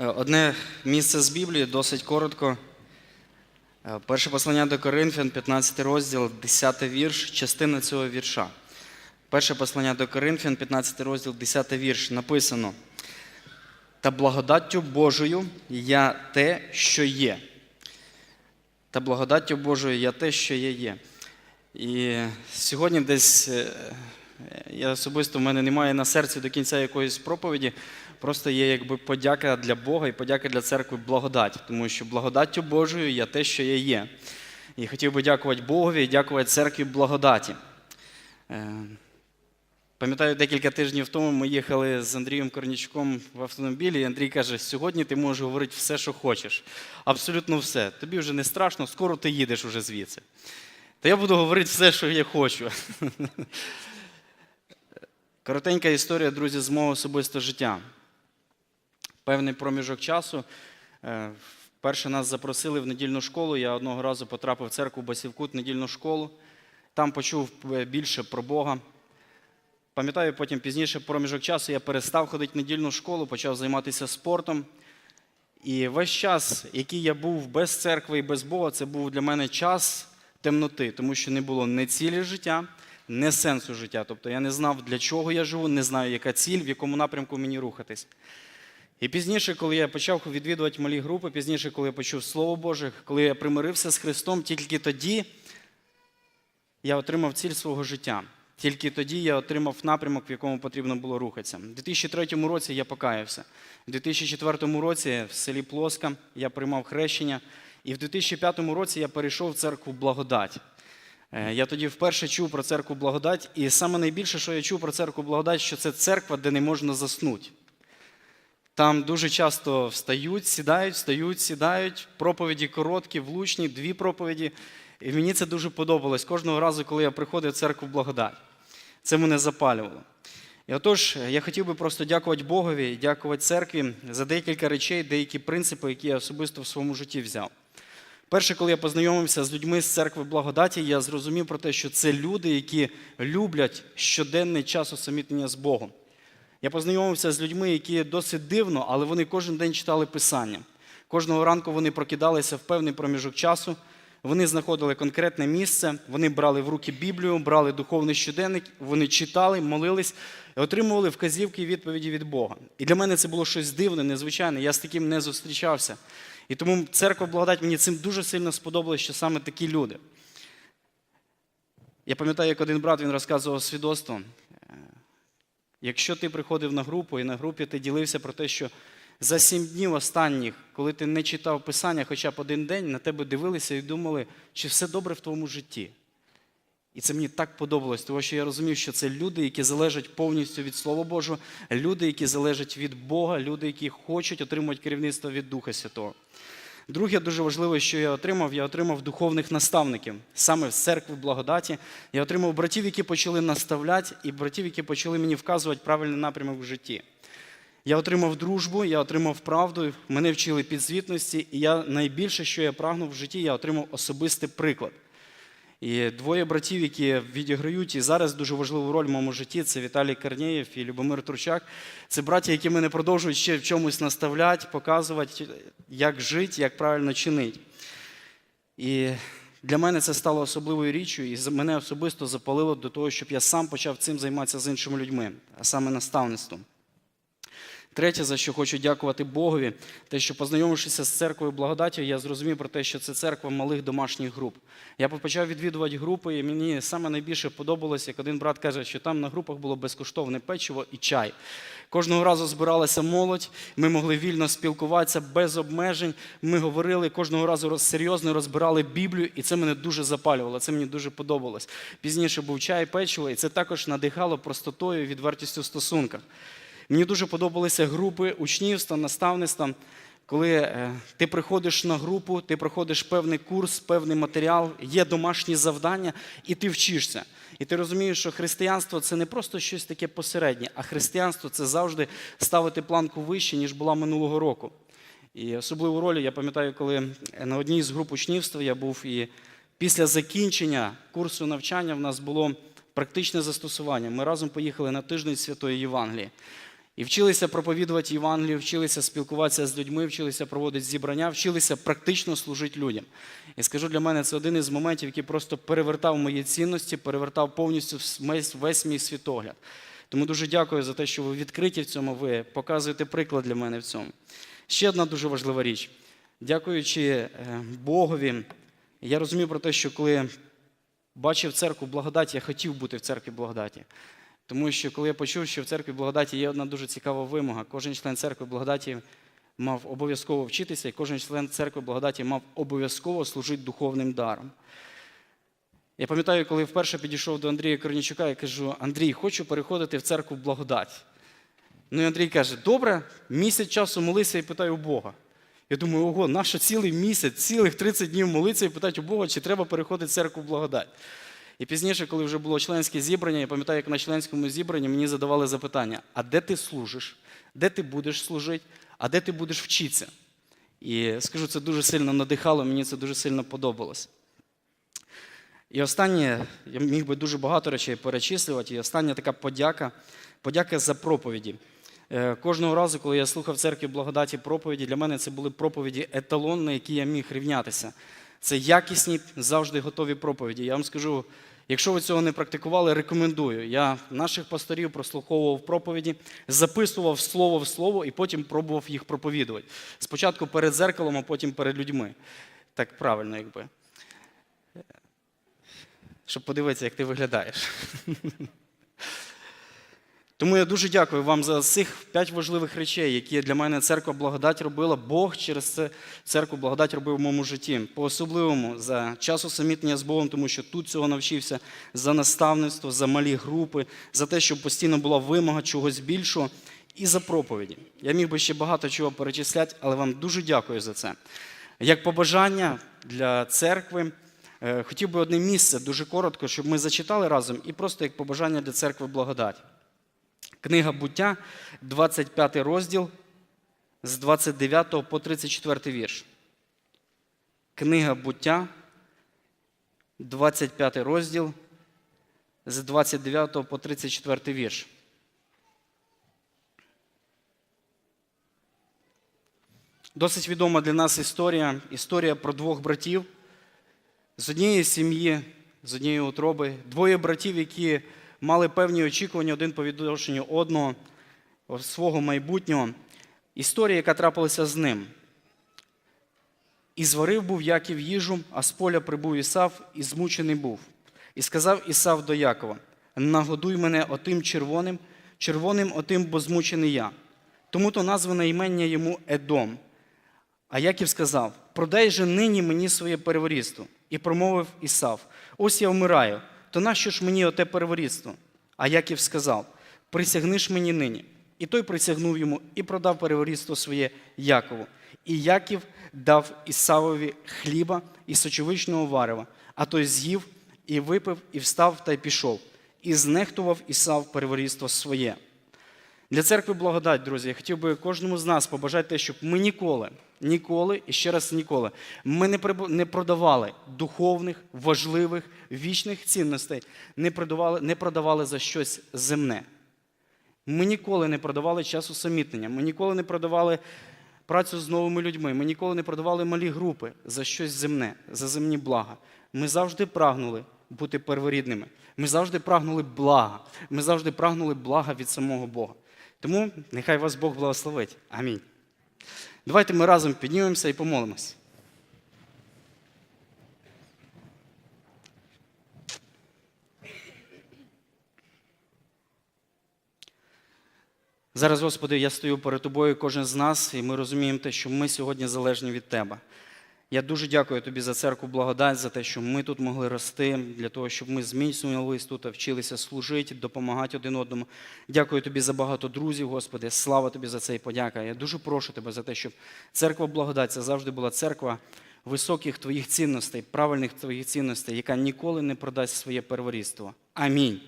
Е, Одне місце з Біблії, досить коротко. Е, Перше послання до Коринфян, 15 розділ, 10 вірш, частина цього вірша. Перше послання до Коринфян, 15 розділ, 10 вірш. Написано: Та благодаттю Божою я те, що є. Та благодаттю Божою я те, що я є. І сьогодні десь е, я особисто в мене немає на серці до кінця якоїсь проповіді. Просто є якби подяка для Бога і подяка для церкви благодать, тому що благодаттю Божою я те, що я є. І хотів би дякувати Богові і дякувати церкві благодаті. Е, Пам'ятаю, декілька тижнів тому ми їхали з Андрієм Корнічком в автомобілі, і Андрій каже: сьогодні ти можеш говорити все, що хочеш. Абсолютно все. Тобі вже не страшно, скоро ти їдеш уже звідси. Та я буду говорити все, що я хочу. Коротенька історія, друзі, з мого особистого життя. Певний проміжок часу. е, Вперше нас запросили в недільну школу. Я одного разу потрапив в церкву Басівкут, недільну школу. Там почув е, більше про Бога. Пам'ятаю, потім пізніше проміжок часу я перестав ходити в недільну школу, почав займатися спортом. І весь час, який я був без церкви і без Бога, це був для мене час темноти, тому що не було ні цілі життя, ні сенсу життя. Тобто я не знав, для чого я живу, не знаю, яка ціль, в якому напрямку мені рухатись. І пізніше, коли я почав відвідувати малі групи, пізніше, коли я почув Слово Боже, коли я примирився з Христом, тільки тоді я отримав ціль свого життя. Тільки тоді я отримав напрямок, в якому потрібно було рухатися. У 2003 році я покаявся. У 2004 році в селі Плоска я приймав хрещення. І в 2005 році я перейшов в церкву Благодать. Е, Я тоді вперше чув про церкву Благодать, і саме найбільше, що я чув про церкву Благодать, що це церква, де не можна заснути. Там дуже часто встають, сідають, встають, сідають. Проповіді короткі, влучні, дві проповіді. І мені це дуже подобалось кожного разу, коли я приходив в церкву благодать. Це мене запалювало. І отож, я хотів би просто дякувати Богові дякувати церкві за декілька речей, деякі принципи, які я особисто в своєму житті взяв. Перше, коли я познайомився з людьми з церкви благодаті, я зрозумів про те, що це люди, які люблять щоденний час усамітнення з Богом. Я познайомився з людьми, які досить дивно, але вони кожен день читали Писання. Кожного ранку вони прокидалися в певний проміжок часу, вони знаходили конкретне місце, вони брали в руки Біблію, брали духовний щоденник, вони читали, молились отримували вказівки і відповіді від Бога. І для мене це було щось дивне, незвичайне. Я з таким не зустрічався. І тому церква благодать мені цим дуже сильно сподобалось, що саме такі люди. Я пам'ятаю, як один брат він розказував свідоцтво. Якщо ти приходив на групу і на групі ти ділився про те, що за сім днів останніх, коли ти не читав Писання хоча б один день, на тебе дивилися і думали, чи все добре в твоєму житті. І це мені так подобалось, тому що я розумів, що це люди, які залежать повністю від Слова Божого, люди, які залежать від Бога, люди, які хочуть отримувати керівництво від Духа Святого. Друге, дуже важливе, що я отримав, я отримав духовних наставників. Саме в церкві благодаті. Я отримав братів, які почали наставляти, і братів, які почали мені вказувати правильний напрямок в житті. Я отримав дружбу, я отримав правду, мене вчили підзвітності, і я найбільше, що я прагнув в житті, я отримав особистий приклад. І двоє братів, які відіграють і зараз дуже важливу роль в моєму житті, це Віталій Корнєєв і Любомир Турчак. Це браті, які мене продовжують ще в чомусь наставляти, показувати, як жити, як правильно чинити. І для мене це стало особливою річчю, і мене особисто запалило до того, щоб я сам почав цим займатися з іншими людьми, а саме наставництвом. Третє, за що хочу дякувати Богові, те, що познайомившися з церквою благодаттю, я зрозумів про те, що це церква малих домашніх груп. Я почав відвідувати групи, і мені саме найбільше подобалось, як один брат каже, що там на групах було безкоштовне печиво і чай. Кожного разу збиралася молодь, ми могли вільно спілкуватися без обмежень. Ми говорили кожного разу серйозно розбирали Біблію, і це мене дуже запалювало. Це мені дуже подобалось. Пізніше був чай, печиво, і це також надихало простотою відвертістю в стосунках. Мені дуже подобалися групи учнівства, наставництва. Коли е, ти приходиш на групу, ти проходиш певний курс, певний матеріал, є домашні завдання, і ти вчишся. І ти розумієш, що християнство це не просто щось таке посереднє, а християнство це завжди ставити планку вище, ніж була минулого року. І особливу роль я пам'ятаю, коли на одній з груп учнівства я був, і після закінчення курсу навчання в нас було практичне застосування. Ми разом поїхали на тиждень Святої Євангелії. І вчилися проповідувати Євангелію, вчилися спілкуватися з людьми, вчилися проводити зібрання, вчилися практично служити людям. І скажу для мене, це один із моментів, який просто перевертав мої цінності, перевертав повністю весь, мій світогляд. Тому дуже дякую за те, що ви відкриті в цьому, ви показуєте приклад для мене в цьому. Ще одна дуже важлива річ. Дякуючи е, Богові, я розумію про те, що коли бачив церкву благодаті, я хотів бути в церкві благодаті. Тому що коли я почув, що в церкві благодаті є одна дуже цікава вимога, кожен член церкви благодаті мав обов'язково вчитися, і кожен член церкви благодаті мав обов'язково служити духовним даром. Я пам'ятаю, коли вперше підійшов до Андрія Корнічука, я кажу: Андрій, хочу переходити в церкву благодать. Ну і Андрій каже: добре, місяць часу молися і питай у Бога. Я думаю, ого, нащо цілий місяць, цілих 30 днів молитися і питати у Бога, чи треба переходити в церкву благодать. І пізніше, коли вже було членське зібрання, я пам'ятаю, як на членському зібранні мені задавали запитання: а де ти служиш? Де ти будеш служити, а де ти будеш вчитися? І скажу, це дуже сильно надихало, мені це дуже сильно подобалось. І останнє, я міг би дуже багато речей перечислювати, і остання така подяка, подяка за проповіді. Е, Кожного разу, коли я слухав церкві благодаті проповіді, для мене це були проповіді еталон, на які я міг рівнятися. Це якісні, завжди готові проповіді. Я вам скажу, якщо ви цього не практикували, рекомендую. Я наших пасторів прослуховував проповіді, записував слово в слово і потім пробував їх проповідувати. Спочатку перед зеркалом, а потім перед людьми. Так правильно, якби. Щоб подивитися, як ти виглядаєш. Тому я дуже дякую вам за цих п'ять важливих речей, які для мене церква благодать робила. Бог через це церкву благодать робив в моєму житті. По-особливому за час усамітнення з Богом, тому що тут цього навчився за наставництво, за малі групи, за те, щоб постійно була вимога чогось більшого, і за проповіді. Я міг би ще багато чого перечисляти, але вам дуже дякую за це. Як побажання для церкви. е, Хотів би одне місце дуже коротко, щоб ми зачитали разом, і просто як побажання для церкви благодать. Книга буття, 25 розділ з 29 по 34 вірш. Книга буття, 25 розділ з 29 по 34 вірш. Досить відома для нас історія, історія про двох братів з однієї сім'ї, з однієї утроби, двоє братів, які мали певні очікування один по відношенню одного свого майбутнього. Історія, яка трапилася з ним. І зварив був Яків їжу, а з поля прибув Ісав, і змучений був. І сказав Ісав до Якова: Нагодуй мене отим червоним, червоним отим, бо змучений я. Тому то назване імення йому Едом. А Яків сказав: Продай же нині мені своє переворідство. І промовив Ісав: Ось я вмираю, то нащо ж мені оте перворідство? А Яків сказав: присягниш мені нині. І той присягнув йому і продав перворідство своє Якову. І Яків дав Ісавові хліба і сочовичного варева, а той з'їв і випив, і встав та й пішов, і знехтував Ісав перворідство своє. Для церкви благодать, друзі, я хотів би кожному з нас побажати те, щоб ми ніколи, ніколи і ще раз ніколи, ми не продавали духовних, важливих, вічних цінностей, не продавали, не продавали за щось земне. Ми ніколи не продавали час усамітнення, ми ніколи не продавали працю з новими людьми, ми ніколи не продавали малі групи за щось земне, за земні блага. Ми завжди прагнули бути перворідними. Ми завжди прагнули блага. Ми завжди прагнули блага від самого Бога. Тому нехай вас Бог благословить. Амінь. Давайте ми разом піднімемося і помолимось. Зараз, Господи, я стою перед Тобою, кожен з нас, і ми розуміємо те, що ми сьогодні залежні від Тебе. Я дуже дякую тобі за церкву благодать, за те, що ми тут могли рости, для того, щоб ми зміцнювались тут, вчилися служити, допомагати один одному. Дякую тобі за багато друзів, Господи. Слава тобі за це і подяка. Я дуже прошу тебе за те, щоб церква благодать це завжди була церква високих твоїх цінностей, правильних твоїх цінностей, яка ніколи не продасть своє перворідство. Амінь.